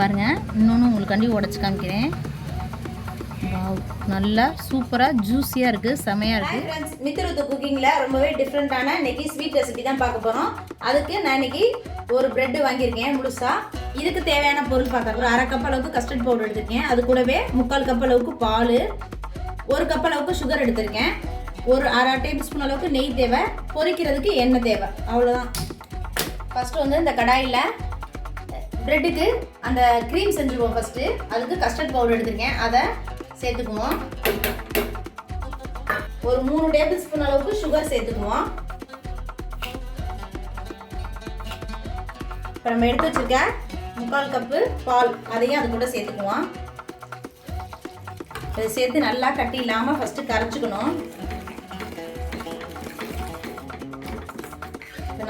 பாருங்கள் இன்னொன்று உங்களுக்காண்டி உடச்சி காமிக்கிறேன். நல்லா சூப்பராக ஜூஸியாக இருக்குது செமையாக இருக்குது மித்திரத்து குக்கிங்கில் ரொம்பவே டிஃப்ரெண்ட்டான இன்னைக்கு ஸ்வீட் ரெசிபி தான் பார்க்க போகிறோம் அதுக்கு நான் இன்னைக்கு ஒரு ப்ரெட் வாங்கியிருக்கேன் முழுசாக இதுக்கு தேவையான பொருள் பார்க்க ஒரு அரை கப் அளவுக்கு கஸ்டர்ட் பவுடர் எடுத்திருக்கேன். அது கூடவே முக்கால் கப் அளவுக்கு பால் ஒரு கப் அளவுக்கு சுகர் எடுத்திருக்கேன். ஒரு அரை டேபிள் ஸ்பூன் அளவுக்கு நெய் தேவை. பொரிக்கிறதுக்கு எண்ணெய் தேவை. அவ்வளோதான் ஃபஸ்ட்டு வந்து இந்த கடாயில் ப்ரெட்டுக்கு அந்த க்ரீம் செஞ்சுருவோம் ஃபஸ்ட்டு அதுக்கு கஸ்டர்ட் பவுடர் எடுத்திருக்கேன். அதை சேர்த்துக்குவோம். ஒரு மூணு டேபிள் ஸ்பூன் அளவுக்கு சுகர் சேர்த்துக்குவோம். இப்போ நம்ம எடுத்து வச்சிருக்கேன் முக்கால் கப்பு பால் அதையும் அது கூட சேர்த்துக்குவோம். இதை சேர்த்து நல்லா கட்டி இல்லாமல் ஃபஸ்ட்டு கரைச்சிக்கணும்.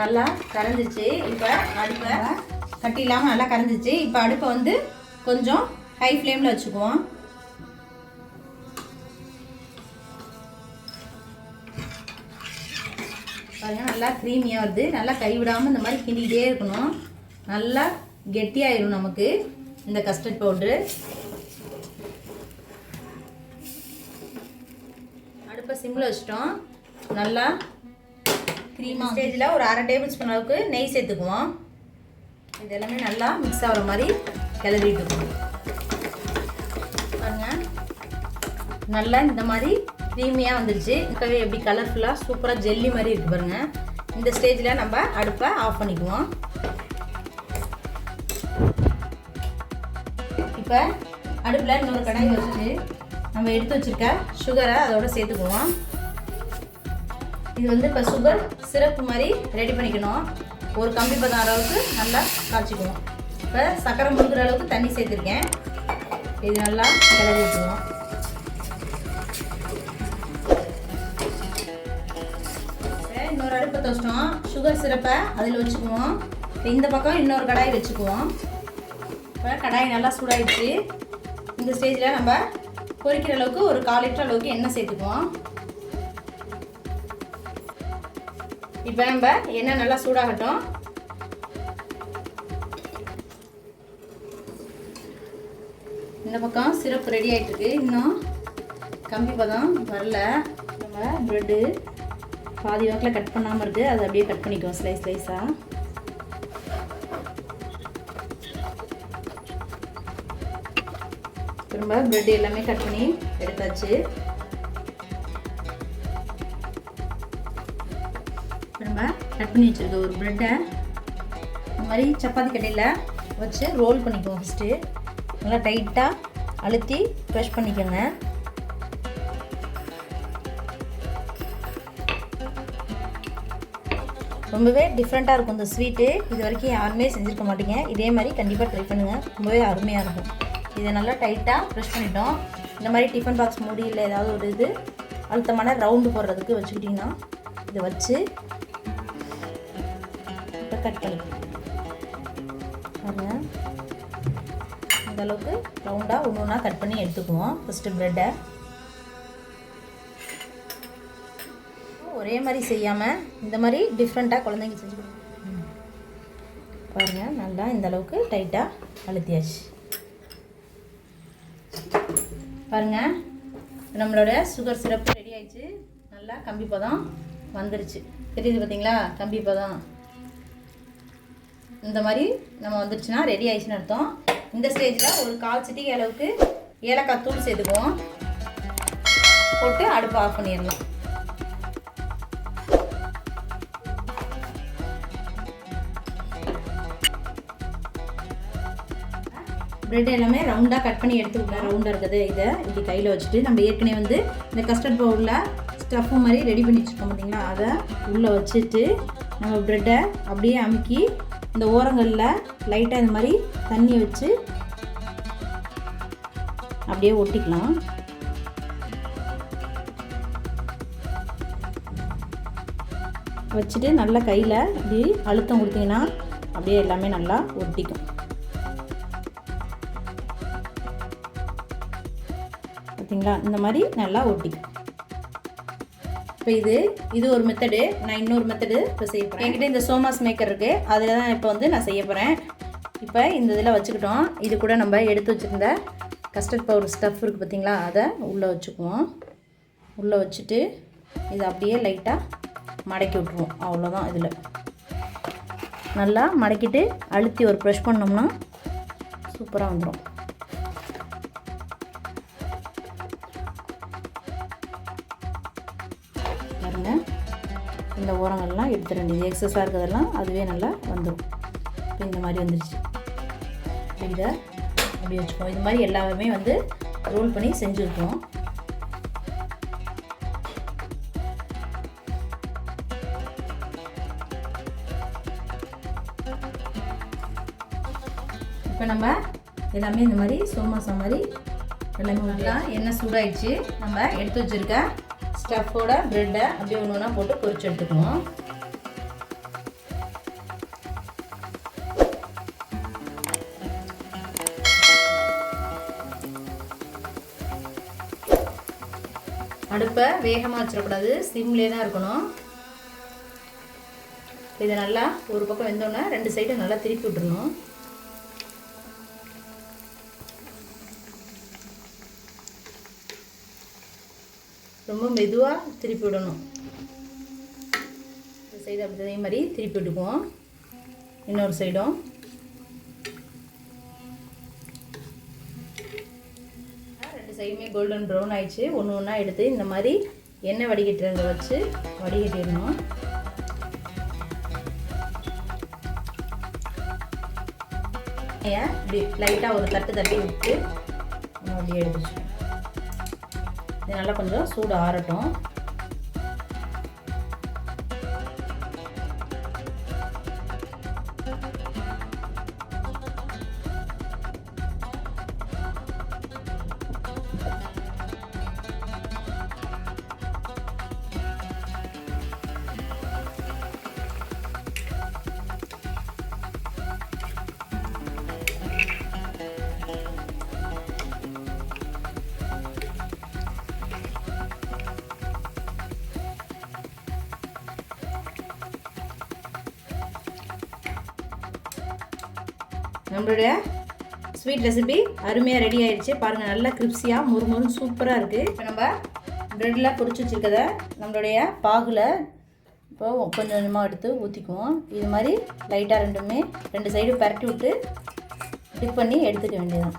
நல்லா கரைஞ்சிச்சு. இப்போ அடுப்பை கட்டி இல்லாமல் நல்லா கரைஞ்சிச்சு. இப்போ அடுப்பை வந்து கொஞ்சம் ஹை ஃப்ளேமில் வச்சுக்குவோம். பாருங்க நல்லா க்ரீமியாக வருது. நல்லா கைவிடாமல் இந்த மாதிரி கிண்டிகிட்டே இருக்கணும். நல்லா கெட்டியாயிரும் நமக்கு இந்த கஸ்டர்ட் பவுட்ரு அடுப்பை சிம்மில் வச்சிட்டோம். நல்லா க்ரீமாக ஸ்டேஜில் ஒரு அரை டேபிள் ஸ்பூன் அளவுக்கு நெய் சேர்த்துக்குவோம். இது எல்லாமே நல்லா மிக்ஸ் ஆகிற மாதிரி கிளறிட்டு பாருங்க. நல்லா இந்த மாதிரி க்ரீமியாக வந்துருச்சு. இப்போவே எப்படி கலர்ஃபுல்லாக சூப்பராக ஜெல்லி மாதிரி இருக்குது பாருங்கள் இந்த ஸ்டேஜில் நம்ம அடுப்பை ஆஃப் பண்ணிக்குவோம். இப்போ அடுப்பில் இன்னொரு கடாய் வச்சுட்டு நம்ம எடுத்து வச்சிருக்க சுகரை அதோட சேர்த்துக்குவோம். இது வந்து இப்போ சுகர் சிரப்பு மாதிரி ரெடி பண்ணிக்கணும். ஒரு கம்பி பதம் அளவுக்கு நல்லா காய்ச்சிக்குவோம் இப்போ சக்கரை முழுக்கிற அளவுக்கு தண்ணி சேர்த்துருக்கேன். இது நல்லா கிளறி விட்டுருவோம் இன்னொரு அடுப்பை தோச்சிட்டோம் சுகர் சிரப்பை அதில் வச்சுக்குவோம். இப்போ இந்த பக்கம் இன்னொரு கடாய் வச்சுக்குவோம். இப்போ கடாய் நல்லா சூடாயிடுச்சு. இந்த ஸ்டேஜில் நம்ம பொரிக்கிற அளவுக்கு ஒரு கால் லிட்டர் அளவுக்கு எண்ணெய் சேர்த்துக்குவோம். இப்போ நம்ம எண்ணெய் நல்லா சூடாகட்டும். இந்த பக்கம் சிரப் ரெடி ஆகிட்டுருக்கு இன்னும் கம்பி பதம் வரல. நம்ம ப்ரெட்டு பாதி வாக்கில் கட் பண்ணாமல் இருக்குது அதை அப்படியே கட் பண்ணிக்குவோம் ஸ்லைஸ் ஸ்லைஸாக திரும்ப ப்ரெட் எல்லாமே கட் பண்ணி எடுத்தாச்சு. கட் பண்ணி வச்சுருக்க ஒரு ப்ரெட்டை இந்த மாதிரி சப்பாத்தி கட்டையில் வச்சு ரோல் பண்ணிக்குவோம் ஃபஸ்ட்டு நல்லா டைட்டாக அழுத்தி ப்ரெஷ் பண்ணிக்கோங்க. ரொம்பவே டிஃப்ரெண்ட்டாக இருக்கும் இந்த ஸ்வீட்டு இது வரைக்கும் யாருமே செஞ்சுருக்க மாட்டீங்க. இதே மாதிரி கண்டிப்பாக ட்ரை பண்ணுங்கள் ரொம்பவே அருமையாக இருக்கும். இதை நல்லா டைட்டாக ப்ரெஷ் பண்ணிட்டோம். இந்த மாதிரி டிஃபன் பாக்ஸ் மூடி இல்லை ஏதாவது ஒரு இது அழுத்தமான ரவுண்டு போடுறதுக்கு வச்சுக்கிட்டிங்கன்னா இதை வச்சு கட் பண்ணிக்கலாம் பாருங்கள் இந்தளவுக்கு ரவுண்டாக ஒன்று ஒன்றா கட் பண்ணி எடுத்துக்குவோம். ஃபஸ்ட்டு ப்ரெட்டை ஒரே மாதிரி செய்யாமல் இந்த மாதிரி டிஃப்ரெண்ட்டாக குழந்தைங்க செஞ்சு பாருங்கள் நல்லா இந்த அளவுக்கு டைட்டாக அழுத்தியாச்சு. பாருங்கள் நம்மளோட சுகர் சிரப்பு ரெடி ஆயிடுச்சு. நல்லா கம்பி பதம் வந்துருச்சு. தெரியுது பார்த்தீங்களா கம்பி பதம். இந்த மாதிரி நம்ம வந்துருச்சுன்னா ரெடி ஆயிடுச்சுன்னு அர்த்தம். இந்த ஸ்டேஜில் ஒரு கால் சிட்டிகை அளவுக்கு ஏலக்காய் தூள் சேர்த்துக்குவோம். போட்டு அடுப்பு ஆஃப் பண்ணிடலாம். ப்ரெட் எல்லாமே ரவுண்டாக கட் பண்ணி எடுத்துக்கலாம் ரவுண்டாக இருக்குது. இதை இப்படி கையில் வச்சுட்டு நம்ம ஏற்கனவே வந்து இந்த கஸ்டர்ட் பவுலில் ஸ்டஃப்பு மாதிரி ரெடி பண்ணி வச்சுருக்கோம் பார்த்தீங்களா அதை உள்ளே வச்சுட்டு நம்ம ப்ரெட்டை அப்படியே அமுக்கி இந்த ஓரங்களில் லைட்டாக இந்த மாதிரி தண்ணி வச்சு அப்படியே ஒட்டிக்கலாம். வச்சுட்டு நல்லா கையில் இப்படி அழுத்தம் கொடுத்தீங்கன்னா அப்படியே எல்லாமே நல்லா ஒட்டிக்கும். பார்த்தீங்களா இந்த மாதிரி நல்லா ஒட்டிக்கும். இப்போ இது இது ஒரு மெத்தடு நான் இன்னொரு மெத்தடு இப்போ செய்ய போகிறேன் என்கிட்ட இந்த சோமாஸ் மேக்கர் இருக்குது அதில் தான் இப்போ வந்து நான் செய்ய போகிறேன் இப்போ இந்த இதில் வச்சுக்கிட்டோம். இது கூட நம்ம எடுத்து வச்சுருந்த கஸ்டர்ட் பவுடர் ஸ்டஃப் இருக்குது பார்த்தீங்களா அதை உள்ளே வச்சுக்குவோம். உள்ளே வச்சுட்டு இதை அப்படியே லைட்டாக மடக்கி விட்ருவோம் அவ்வளோதான் இதில். நல்லா மடக்கிட்டு அழுத்தி ஒரு ப்ரெஷ் பண்ணோம்னா சூப்பராக வந்துடும் இந்த ஓரங்கள்லாம் எடுத்துட வேண்டியது எக்ஸஸாக இருக்கிறதெல்லாம் அதுவே நல்லா வந்துடும் இப்போ இந்த மாதிரி வந்துருச்சு. இதை அப்படி வச்சுப்போம் இது மாதிரி எல்லாமே வந்து ரோல் பண்ணி செஞ்சுருக்கோம். இப்போ நம்ம எல்லாமே இந்த மாதிரி சோமாசம் மாதிரி எல்லாமே நல்லா எண்ணெய் சூடாயிடுச்சு. நம்ம எடுத்து வச்சுருக்க ஸ்டஃப்போட ப்ரெட்டை அப்படியே ஒன்று ஒன்றா போட்டு பொரிச்சு எடுத்துக்குவோம். அடுப்பை வேகமாக வச்சிடக்கூடாது. சிம்லே தான் இருக்கணும். இதை நல்லா ஒரு பக்கம் வெந்தோடனே ரெண்டு சைடும் நல்லா திருப்பி விட்டுறணும். ரொம்ப மெதுவாக திருப்பி விடணும். இந்த சைடு அப்படி அதே மாதிரி திருப்பி விட்டுக்குவோம். இன்னொரு சைடும். ரெண்டு சைடுமே கோல்டன் ப்ரௌன் ஆயிடுச்சு. ஒன்று ஒன்றா எடுத்து இந்த மாதிரி எண்ணெய் வடிகட்டுறத வச்சு வடிகட்டிடணும். ஏன் இப்படி லைட்டாக ஒரு தட்டு தட்டி விட்டு நம்ம அப்படியே எடுத்து இது நல்லா கொஞ்சம் சூடு ஆறட்டும். நம்மளுடைய ஸ்வீட் ரெசிபி அருமையாக ரெடி ஆயிடுச்சு. பாருங்கள் நல்லா கிரிப்ஸியாக முறுமுறுன்னு சூப்பராக இருக்குது இப்போ நம்ம ப்ரெட்டில் பொறிச்சு வச்சுருக்கத நம்மளுடைய பாகில் இப்போ கொஞ்சம் கொஞ்சமாக எடுத்து ஊற்றிக்குவோம் இது மாதிரி லைட்டாக ரெண்டுமே ரெண்டு சைடு பரட்டி விட்டு டிப் பண்ணி எடுத்துக்க வேண்டியதுதான்.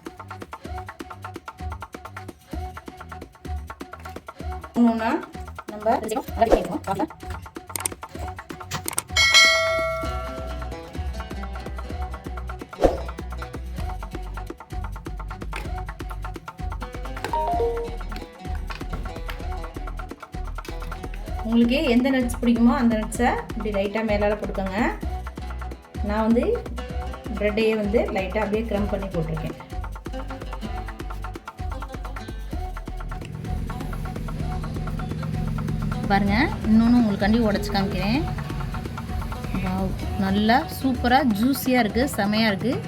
ஒன்றுனா நம்ம உங்களுக்கு எந்த நட்ஸ் பிடிக்குமோ அந்த நட்ஸை இப்படி லைட்டாக மேலால் போட்டுக்கோங்க. நான் வந்து ப்ரெட்டையே வந்து லைட்டாக அப்படியே க்ரம் பண்ணி போட்டிருக்கேன். பாருங்க இன்னொன்று உங்களுக்காண்டி உடச்சி காமிக்கிறேன். நல்லா சூப்பராக ஜூஸியாக இருக்குது செமையாக இருக்குது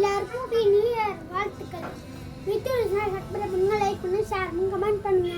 எல்லாருக்கும் ஹாப்பி நியூ இயர் வாழ்த்துக்கள். வீட்டில் சப்ஸ்கிரைப் பண்ண பண்ணுங்க லைக் பண்ணுங்க ஷேர் பண்ணுங்க கமெண்ட் பண்ணுங்க.